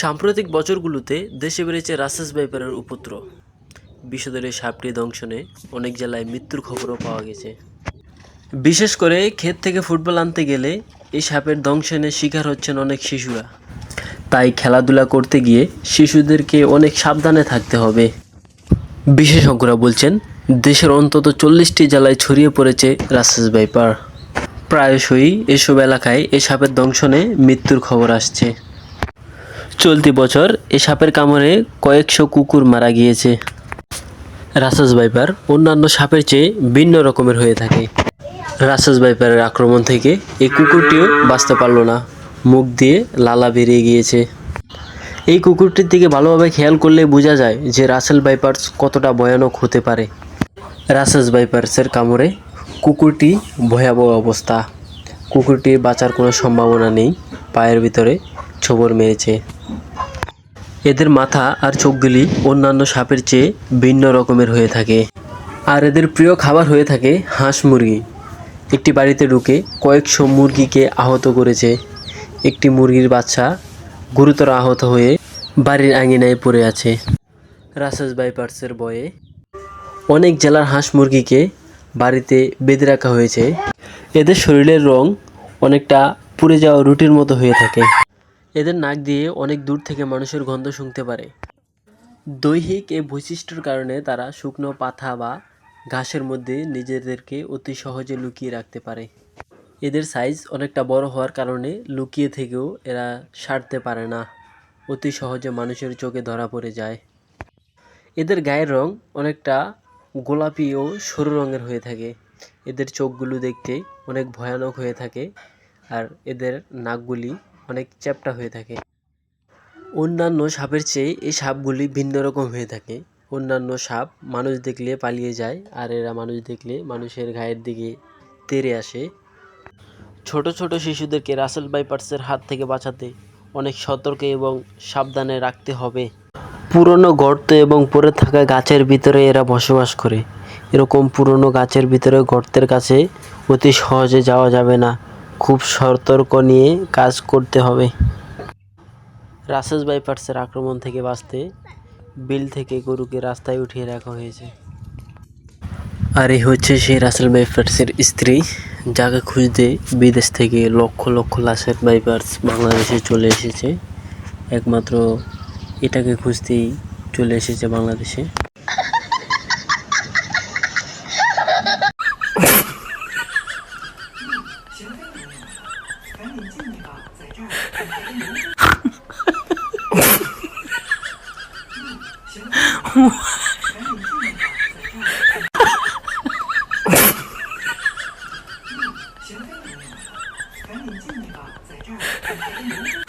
সাম্প্রতিক বছরগুলোতে দেশে বেড়েছে রাসেস ভাইপারের উপদ্রব। বিষধরে সাপটি দংশনে অনেক জেলায় মৃত্যুর খবরও পাওয়া গেছে। বিশেষ করে ক্ষেত থেকে ফুটবল আনতে গেলে এই সাপের দংশনের শিকার হচ্ছেন অনেক শিশুরা। তাই খেলাধুলা করতে গিয়ে শিশুদেরকে অনেক সাবধানে থাকতে হবে। বিশেষজ্ঞরা বলছেন, দেশের অন্তত চল্লিশটি জেলায় ছড়িয়ে পড়েছে রাসেস ভাইপার। প্রায়শই এসব এলাকায় এ সাপের দংশনে মৃত্যুর খবর আসছে। চলতি বছর এ সাপের কামড়ে কয়েকশো কুকুর মারা গিয়েছে। রাসাস ভাইপার অন্যান্য সাপের চেয়ে ভিন্ন রকমের হয়ে থাকে। রাসাস ভাইপারের আক্রমণ থেকে এই কুকুরটিও বাঁচতে পারল না। মুখ দিয়ে লালা বেরিয়ে গিয়েছে। এই কুকুরটির দিকে ভালোভাবে খেয়াল করলে বোঝা যায় যে রাসেল ভাইপার্স কতটা ভয়ানক হতে পারে। রাসেস ভাইপার্সের কামড়ে কুকুরটি ভয়াবহ অবস্থা। কুকুরটির বাঁচার কোনো সম্ভাবনা নেই। পায়ের ভিতরে ছোবর মেরেছে। এদের মাথা আর চোখগুলি অন্যান্য সাপের চেয়ে ভিন্ন রকমের হয়ে থাকে। আর এদের প্রিয় খাবার হয়ে থাকে হাঁস মুরগি। একটি বাড়িতে ঢুকে কয়েকশো মুরগিকে আহত করেছে। একটি মুরগির বাচ্চা গুরুতর আহত হয়ে বাড়ির আঙিনায় পড়ে আছে। রাসেস বাইপার্সের বয়ে অনেক জেলার হাঁস মুরগিকে বাড়িতে বেঁধে রাখা হয়েছে। এদের শরীরের রং অনেকটা পুড়ে যাওয়া রুটির মতো হয়ে থাকে। এদের নাক দিয়ে অনেক দূর থেকে মানুষের গন্ধ শুনতে পারে। দৈহিক এ বৈশিষ্ট্যর কারণে তারা শুকনো পাতা বা ঘাসের মধ্যে নিজেদেরকে অতি সহজে লুকিয়ে রাখতে পারে। এদের সাইজ অনেকটা বড় হওয়ার কারণে লুকিয়ে থেকেও এরা সারতে পারে না। অতি সহজে মানুষের চোখে ধরা পড়ে যায়। এদের গায়ের রং অনেকটা গোলাপি ও সরু রঙের হয়ে থাকে। এদের চোখগুলো দেখতে অনেক ভয়ানক হয়ে থাকে। আর এদের নাকগুলি অনেক চ্যাপ্টা হয়ে থাকে। অন্যান্য সাপের চেয়ে এই সাপগুলি ভিন্ন রকম হয়ে থাকে। অন্যান্য সাপ মানুষ দেখলে পালিয়ে যায়, আর এরা মানুষ দেখলে মানুষের গায়ের দিকে তেড়ে আসে। ছোট ছোট শিশুদেরকে রাসেল বাইপার্সের হাত থেকে বাঁচাতে অনেক সতর্ক এবং সাবধানে রাখতে হবে। পুরনো গর্ত এবং পড়ে থাকা গাছের ভিতরে এরা বসবাস করে। এরকম পুরনো গাছের ভিতরে গর্তের কাছে অতি সহজে যাওয়া যাবে না। খুব সতর্ক নিয়ে কাজ করতে হবে। রাসেস বাইপার্সের আক্রমণ থেকে বাঁচতে বিল থেকে গরুকে রাস্তায় উঠিয়ে রাখা হয়েছে। আর এই হচ্ছে সেই রাসেল বাইপার্সের স্ত্রী, যাকে খুঁজতে বিদেশ থেকে লক্ষ লক্ষ লাশের বাইপার্স বাংলাদেশে চলে এসেছে। একমাত্র এটাকে খুঁজতেই চলে এসেছে বাংলাদেশে। 哇！